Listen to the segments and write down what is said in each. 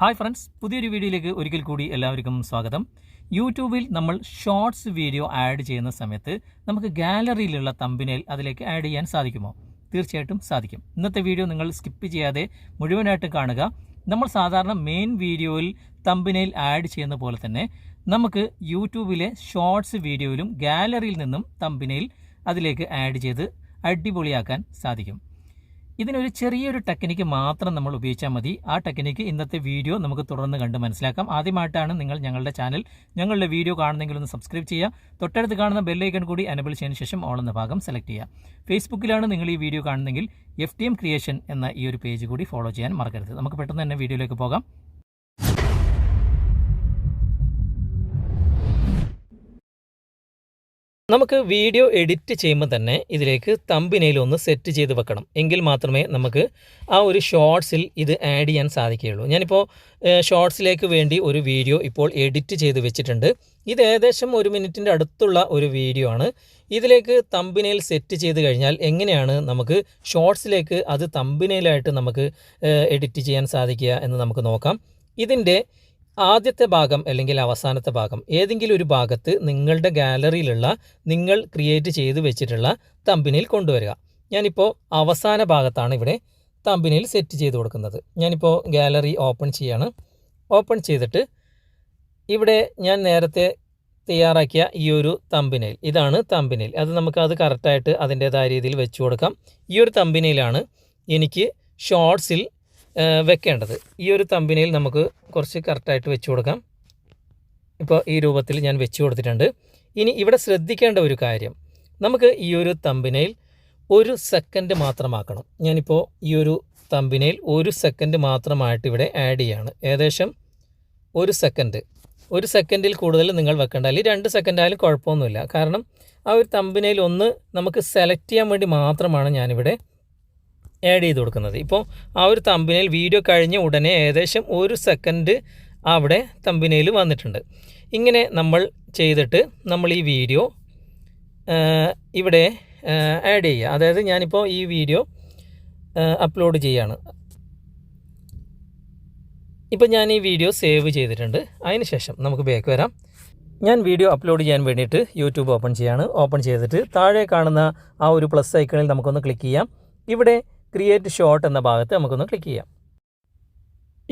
Hi friends പുതിയൊരു വീഡിയോയിലേക്ക് ഒരിക്കൽ കൂടി എല്ലാവർക്കും സ്വാഗതം. യൂട്യൂബിൽ നമ്മൾ ഷോർട്സ് വീഡിയോ ആഡ് ചെയ്യുന്ന സമയത്ത് നമുക്ക് ഗാലറിയിലുള്ള തമ്പിനേൽ അതിലേക്ക് ആഡ് ചെയ്യാൻ സാധിക്കുമോ? തീർച്ചയായിട്ടും സാധിക്കും. ഇന്നത്തെ വീഡിയോ നിങ്ങൾ സ്കിപ്പ് ചെയ്യാതെ മുഴുവനായിട്ട് കാണുക. നമ്മൾ സാധാരണ മെയിൻ വീഡിയോയിൽ തമ്പിനേൽ ആഡ് ചെയ്യുന്ന പോലെ തന്നെ നമുക്ക് യൂട്യൂബിലെ ഷോർട്സ് വീഡിയോയിലും ഗാലറിയിൽ നിന്നും തമ്പിനേൽ അതിലേക്ക് ആഡ് ചെയ്ത് അടിപൊളിയാക്കാൻ സാധിക്കും. ഇതിനൊരു ചെറിയൊരു ടെക്നിക്ക് മാത്രം നമ്മൾ ഉപയോഗിച്ചാൽ മതി. ആ ടെക്നിക്ക് ഇന്നത്തെ വീഡിയോ നമുക്ക് തുടർന്ന് കണ്ട് മനസ്സിലാക്കാം. ആദ്യമായിട്ടാണ് നിങ്ങൾ ഞങ്ങളുടെ ചാനൽ ഞങ്ങളുടെ വീഡിയോ കാണുന്നെങ്കിൽ ഒന്ന് സബ്സ്ക്രൈബ് ചെയ്യുക. തൊട്ടടുത്ത് കാണുന്ന ബെല്ലൈക്കൺ കൂടി അനബിൾ ചെയ്തതിന് ശേഷം ഓൾ എന്ന ഭാഗം സെലക്ട് ചെയ്യുക. ഫേസ്ബുക്കിലാണ് നിങ്ങൾ ഈ വീഡിയോ കാണുന്നെങ്കിൽ എഫ് ക്രിയേഷൻ എന്ന ഈ ഒരു പേജ് കൂടി ഫോളോ ചെയ്യാൻ മറക്കരുത്. നമുക്ക് പെട്ടെന്ന് തന്നെ വീഡിയോയിലേക്ക് പോകാം. നമുക്ക് വീഡിയോ എഡിറ്റ് ചെയ്യുമ്പോൾ തന്നെ ഇതിലേക്ക് തമ്പിനെയിൽ ഒന്ന് സെറ്റ് ചെയ്ത് വെക്കണം. എങ്കിൽ മാത്രമേ നമുക്ക് ആ ഒരു ഷോർട്സിൽ ഇത് ആഡ് ചെയ്യാൻ സാധിക്കുകയുള്ളൂ. ഞാനിപ്പോൾ ഷോർട്സിലേക്ക് വേണ്ടി ഒരു വീഡിയോ ഇപ്പോൾ എഡിറ്റ് ചെയ്ത് വെച്ചിട്ടുണ്ട്. ഇത് ഏകദേശം ഒരു മിനിറ്റിന്റെ അടുത്തുള്ള ഒരു വീഡിയോ ആണ്. ഇതിലേക്ക് തമ്പിനെയിൽ സെറ്റ് ചെയ്ത് കഴിഞ്ഞാൽ എങ്ങനെയാണ് നമുക്ക് ഷോർട്സിലേക്ക് അത് തമ്പിനെയിലായിട്ട് നമുക്ക് എഡിറ്റ് ചെയ്യാൻ സാധിക്കുക എന്ന് നമുക്ക് നോക്കാം. ഇതിന്റെ ആദ്യത്തെ ഭാഗം അല്ലെങ്കിൽ അവസാനത്തെ ഭാഗം ഏതെങ്കിലും ഒരു ഭാഗത്ത് നിങ്ങളുടെ ഗാലറിയിലുള്ള നിങ്ങൾ ക്രിയേറ്റ് ചെയ്ത് വെച്ചിട്ടുള്ള തമ്പിനിൽ കൊണ്ടുവരിക. ഞാനിപ്പോൾ അവസാന ഭാഗത്താണ് ഇവിടെ തമ്പിനിൽ സെറ്റ് ചെയ്ത് കൊടുക്കുന്നത്. ഞാനിപ്പോൾ ഗാലറി ഓപ്പൺ ചെയ്യാണ്. ഓപ്പൺ ചെയ്തിട്ട് ഇവിടെ ഞാൻ നേരത്തെ തയ്യാറാക്കിയ ഈ ഒരു തമ്പിനയിൽ ഇതാണ് തമ്പിനയിൽ അത് നമുക്ക് അത് കറക്റ്റായിട്ട് അതിന്റേതായ രീതിയിൽ വെച്ചു കൊടുക്കാം. ഈ ഒരു തമ്പിനയിലാണ് എനിക്ക് ഷോർട്സിൽ വെക്കേണ്ടത്. ഈ ഒരു തമ്പിനയിൽ നമുക്ക് കുറച്ച് കറക്റ്റായിട്ട് വെച്ച് കൊടുക്കാം. ഇപ്പോൾ ഈ രൂപത്തിൽ ഞാൻ വെച്ച് കൊടുത്തിട്ടുണ്ട്. ഇനി ഇവിടെ ശ്രദ്ധിക്കേണ്ട ഒരു കാര്യം. നമുക്ക് ഈ ഒരു തമ്പിനയിൽ ഒരു സെക്കൻഡ് മാത്രമാക്കണം. ഞാനിപ്പോൾ ഈ ഒരു തമ്പിനയിൽ ഒരു സെക്കൻഡ് മാത്രമായിട്ട് ഇവിടെ ആഡ് ചെയ്യാണ്. ഏകദേശം ഒരു സെക്കൻഡ് ഒരു സെക്കൻഡിൽ കൂടുതൽ നിങ്ങൾ വെക്കേണ്ട. അല്ലെങ്കിൽ രണ്ട് സെക്കൻഡ് ആയാലും കുഴപ്പമൊന്നുമില്ല. കാരണം ആ ഒരു തമ്പിനയിൽ ഒന്ന് നമുക്ക് സെലക്ട് ചെയ്യാൻ വേണ്ടി മാത്രമാണ് ഞാനിവിടെ ആഡ് ചെയ്ത് കൊടുക്കുന്നത്. ഇപ്പോൾ ആ ഒരു തമ്പിനയിൽ വീഡിയോ കഴിഞ്ഞ ഉടനെ ഏകദേശം ഒരു സെക്കൻഡ് അവിടെ തമ്പിനയിൽ വന്നിട്ടുണ്ട്. ഇങ്ങനെ നമ്മൾ ചെയ്തിട്ട് നമ്മൾ ഈ വീഡിയോ ഇവിടെ ആഡ് ചെയ്യുക. അതായത് ഞാനിപ്പോൾ ഈ വീഡിയോ അപ്ലോഡ് ചെയ്യാണ്. ഇപ്പം ഞാൻ ഈ വീഡിയോ സേവ് ചെയ്തിട്ടുണ്ട്. അതിന് ശേഷം നമുക്ക് ബാക്ക് വരാം. ഞാൻ വീഡിയോ അപ്ലോഡ് ചെയ്യാൻ വേണ്ടിയിട്ട് യൂട്യൂബ് ഓപ്പൺ ചെയ്യാണ്. ഓപ്പൺ ചെയ്തിട്ട് താഴെ കാണുന്ന ആ ഒരു പ്ലസ് ഐക്കണിൽ നമുക്കൊന്ന് ക്ലിക്ക് ചെയ്യാം. ഇവിടെ ക്രിയേറ്റ് ഷോട്ട് എന്ന ഭാഗത്ത് നമുക്കൊന്ന് ക്ലിക്ക് ചെയ്യാം.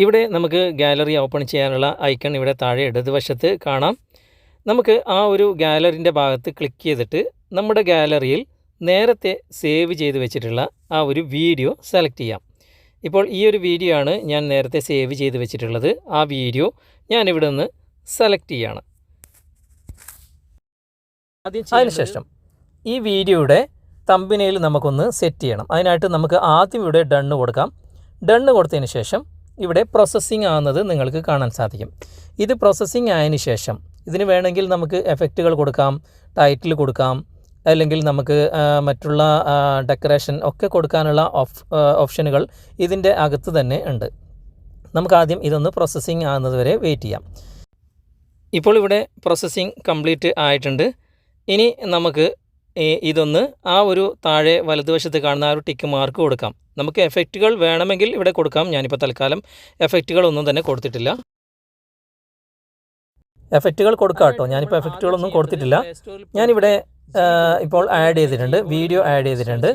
ഇവിടെ നമുക്ക് ഗാലറി ഓപ്പൺ ചെയ്യാനുള്ള ഐക്കൺ ഇവിടെ താഴെ ഇടതുവശത്ത് കാണാം. നമുക്ക് ആ ഒരു ഗാലറിന്റെ ഭാഗത്ത് ക്ലിക്ക് ചെയ്തിട്ട് നമ്മുടെ ഗാലറിയിൽ നേരത്തെ സേവ് ചെയ്ത് വെച്ചിട്ടുള്ള ആ ഒരു വീഡിയോ സെലക്ട് ചെയ്യാം. ഇപ്പോൾ ഈ ഒരു വീഡിയോ ആണ് ഞാൻ നേരത്തെ സേവ് ചെയ്ത് വെച്ചിട്ടുള്ളത്. ആ വീഡിയോ ഞാൻ ഇവിടെ നിന്ന് സെലക്ട് ചെയ്യാണ്. അതിനുശേഷം ഈ വീഡിയോയുടെ തമ്പിനയിൽ നമുക്കൊന്ന് സെറ്റ് ചെയ്യണം. അതിനായിട്ട് നമുക്ക് ആദ്യം ഇവിടെ ഡണ്ണ് കൊടുക്കാം. ഡണ്ണ് കൊടുത്തതിന് ശേഷം ഇവിടെ പ്രോസസ്സിങ് ആകുന്നത് നിങ്ങൾക്ക് കാണാൻ സാധിക്കും. ഇത് പ്രോസസ്സിങ് ആയതിനു ശേഷം ഇതിന് വേണമെങ്കിൽ നമുക്ക് എഫക്റ്റുകൾ കൊടുക്കാം ടൈറ്റിൽ കൊടുക്കാം അല്ലെങ്കിൽ നമുക്ക് മറ്റുള്ള ഡെക്കറേഷൻ ഒക്കെ കൊടുക്കാനുള്ള ഓപ്ഷനുകൾ ഇതിന്റെ അകത്ത് തന്നെ ഉണ്ട്. നമുക്ക് ആദ്യം ഇതൊന്ന് പ്രോസസ്സിങ് ആകുന്നത് വരെ വെയിറ്റ് ചെയ്യാം. ഇപ്പോൾ ഇവിടെ പ്രോസസ്സിങ് കംപ്ലീറ്റ് ആയിട്ടുണ്ട്. ഇനി നമുക്ക് ഇതൊന്ന് ആ ഒരു താഴെ വലതുവശത്ത് കാണുന്ന ആ ഒരു ടിക്ക് മാർക്ക് കൊടുക്കാം. നമുക്ക് എഫക്റ്റുകൾ വേണമെങ്കിൽ ഇവിടെ കൊടുക്കാം. ഞാനിപ്പോൾ തൽക്കാലം എഫക്റ്റുകളൊന്നും തന്നെ കൊടുത്തിട്ടില്ല. എഫക്റ്റുകൾ കൊടുക്കാം കേട്ടോ. ഞാനിപ്പോൾ എഫക്റ്റുകളൊന്നും കൊടുത്തിട്ടില്ല. ഞാനിവിടെ ഇപ്പോൾ ആഡ് ചെയ്തിട്ടുണ്ട്. വീഡിയോ ആഡ് ചെയ്തിട്ടുണ്ട്.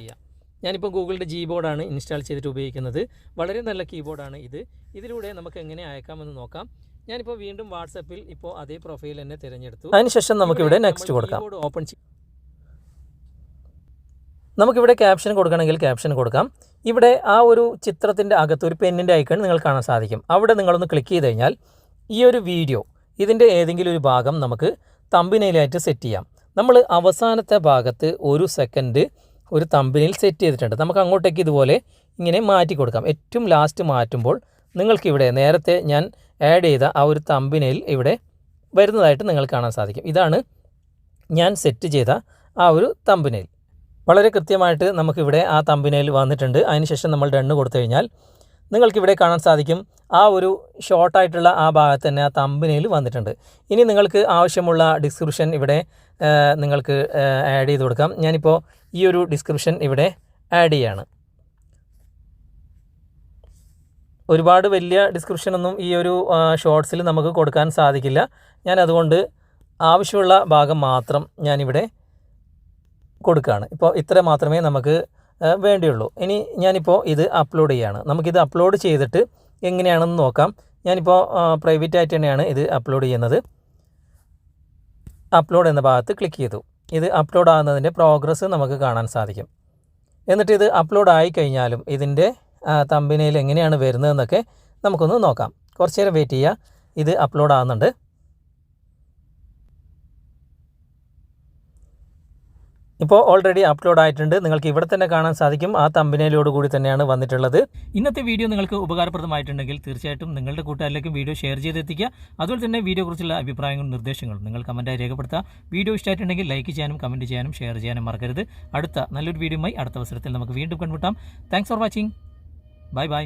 ഞാനിപ്പോൾ ഗൂഗിളിന്റെ ജി ബോർഡാണ് ഇൻസ്റ്റാൾ ചെയ്തിട്ട് ഉപയോഗിക്കുന്നത്. വളരെ നല്ല കീബോർഡാണ് ഇത്. ഇതിലൂടെ നമുക്ക് എങ്ങനെ അയക്കാമെന്ന് നോക്കാം. ഞാനിപ്പോൾ വീണ്ടും വാട്സപ്പിൽ ഇപ്പോൾ അതേ പ്രൊഫൈൽ തന്നെ തിരഞ്ഞെടുത്തു. അതിനുശേഷം നമുക്കിവിടെ നെക്സ്റ്റ് കൊടുക്കാം. ഓപ്പൺ നമുക്കിവിടെ ക്യാപ്ഷൻ കൊടുക്കണമെങ്കിൽ ക്യാപ്ഷൻ കൊടുക്കാം. ഇവിടെ ആ ഒരു ചിത്രത്തിന്റെ അകത്ത് ഒരു പെന്നിന്റെ ഐക്കൺ നിങ്ങൾ കാണാൻ സാധിക്കും. അവിടെ നിങ്ങളൊന്ന് ക്ലിക്ക് ചെയ്ത് കഴിഞ്ഞാൽ ഈ ഒരു വീഡിയോ ഇതിന്റെ ഏതെങ്കിലും ഒരു ഭാഗം നമുക്ക് തമ്പിനയിലായിട്ട് സെറ്റ് ചെയ്യാം. നമ്മൾ അവസാനത്തെ ഭാഗത്ത് ഒരു സെക്കൻഡ് ഒരു തമ്പിനയിൽ സെറ്റ് ചെയ്തിട്ടുണ്ട്. നമുക്ക് അങ്ങോട്ടേക്ക് ഇതുപോലെ ഇങ്ങനെ മാറ്റി കൊടുക്കാം. ഏറ്റവും ലാസ്റ്റ് മാറ്റുമ്പോൾ നിങ്ങൾക്കിവിടെ നേരത്തെ ഞാൻ ആഡ് ചെയ്ത ആ ഒരു തമ്പിനയിൽ ഇവിടെ വരുന്നതായിട്ട് നിങ്ങൾ കാണാൻ സാധിക്കും. ഇതാണ് ഞാൻ സെറ്റ് ചെയ്ത ആ ഒരു തമ്പിനയിൽ വളരെ കൃത്യമായിട്ട് നമുക്കിവിടെ ആ തമ്പിനയിൽ വന്നിട്ടുണ്ട്. അതിനുശേഷം നമ്മൾ ഡണ്ണ് കൊടുത്തു കഴിഞ്ഞാൽ നിങ്ങൾക്കിവിടെ കാണാൻ സാധിക്കും ആ ഒരു ഷോർട്ടായിട്ടുള്ള ആ ഭാഗത്ത് തന്നെ ആ തമ്പിനയിൽ വന്നിട്ടുണ്ട്. ഇനി നിങ്ങൾക്ക് ആവശ്യമുള്ള ഡിസ്ക്രിപ്ഷൻ ഇവിടെ നിങ്ങൾക്ക് ആഡ് ചെയ്ത് കൊടുക്കാം. ഞാനിപ്പോൾ ഈ ഒരു ഡിസ്ക്രിപ്ഷൻ ഇവിടെ ആഡ് ചെയ്യാണ്. ഒരുപാട് വലിയ ഡിസ്ക്രിപ്ഷനൊന്നും ഈ ഒരു ഷോർട്സിൽ നമുക്ക് കൊടുക്കാൻ സാധിക്കില്ല. ഞാൻ അതുകൊണ്ട് ആവശ്യമുള്ള ഭാഗം മാത്രം ഞാനിവിടെ കൊടുക്കുകയാണ് ഇപ്പോൾ ഇത്ര മാത്രമേ നമുക്ക് വേണ്ടിയുള്ളൂ. ഇനി ഞാനിപ്പോൾ ഇത് അപ്ലോഡ് ചെയ്യുകയാണ് നമുക്കിത് അപ്ലോഡ് ചെയ്തിട്ട് എങ്ങനെയാണെന്ന് നോക്കാം. ഞാനിപ്പോൾ പ്രൈവറ്റ് ആയിട്ട് തന്നെയാണ് ഇത് അപ്ലോഡ് ചെയ്യുന്നത്. അപ്ലോഡ് എന്ന ഭാഗത്ത് ക്ലിക്ക് ചെയ്തു. ഇത് അപ്ലോഡ് ആകുന്നതിന്റെ പ്രോഗ്രസ് നമുക്ക് കാണാൻ സാധിക്കും. എന്നിട്ട് ഇത് അപ്ലോഡ് ആയി കഴിഞ്ഞാലും ഇതിന്റെ തമ്പിനയിൽ എങ്ങനെയാണ് വരുന്നതെന്നൊക്കെ നമുക്കൊന്ന് നോക്കാം. കുറച്ച് നേരം വെയിറ്റ് ചെയ്യുക ഇത് അപ്ലോഡ് ആകുന്നുണ്ട് ഇപ്പോൾ ഓൾറെഡി അപ്ലോഡ് ആയിട്ടുണ്ട്. നിങ്ങൾക്ക് ഇവിടെ തന്നെ കാണാൻ സാധിക്കും. ആ തമ്പിനയിലോട് കൂടി തന്നെയാണ് വന്നിട്ടുള്ളത്. ഇന്നത്തെ വീഡിയോ നിങ്ങൾക്ക് ഉപകാരപ്രദമായിട്ടുണ്ടെങ്കിൽ തീർച്ചയായിട്ടും നിങ്ങളുടെ കൂട്ടുകാരിലേക്കും വീഡിയോ ഷെയർ ചെയ്തെത്തിക്കുക. അതുപോലെ തന്നെ വീഡിയോ കുറിച്ചുള്ള അഭിപ്രായങ്ങളും നിർദ്ദേശങ്ങളും നിങ്ങൾ കമന്റായി രേഖപ്പെടുത്തുക. വീഡിയോ ഇഷ്ടമായിട്ടുണ്ടെങ്കിൽ ലൈക്ക് ചെയ്യാനും കമന്റ് ചെയ്യാനും ഷെയർ ചെയ്യാനും മറക്കരുത്. അടുത്ത നല്ലൊരു വീഡിയോയുമായി അടുത്ത അവസരത്തിൽ നമുക്ക് വീണ്ടും കണ്ടുമുട്ടാം. Thanks for watching bye bye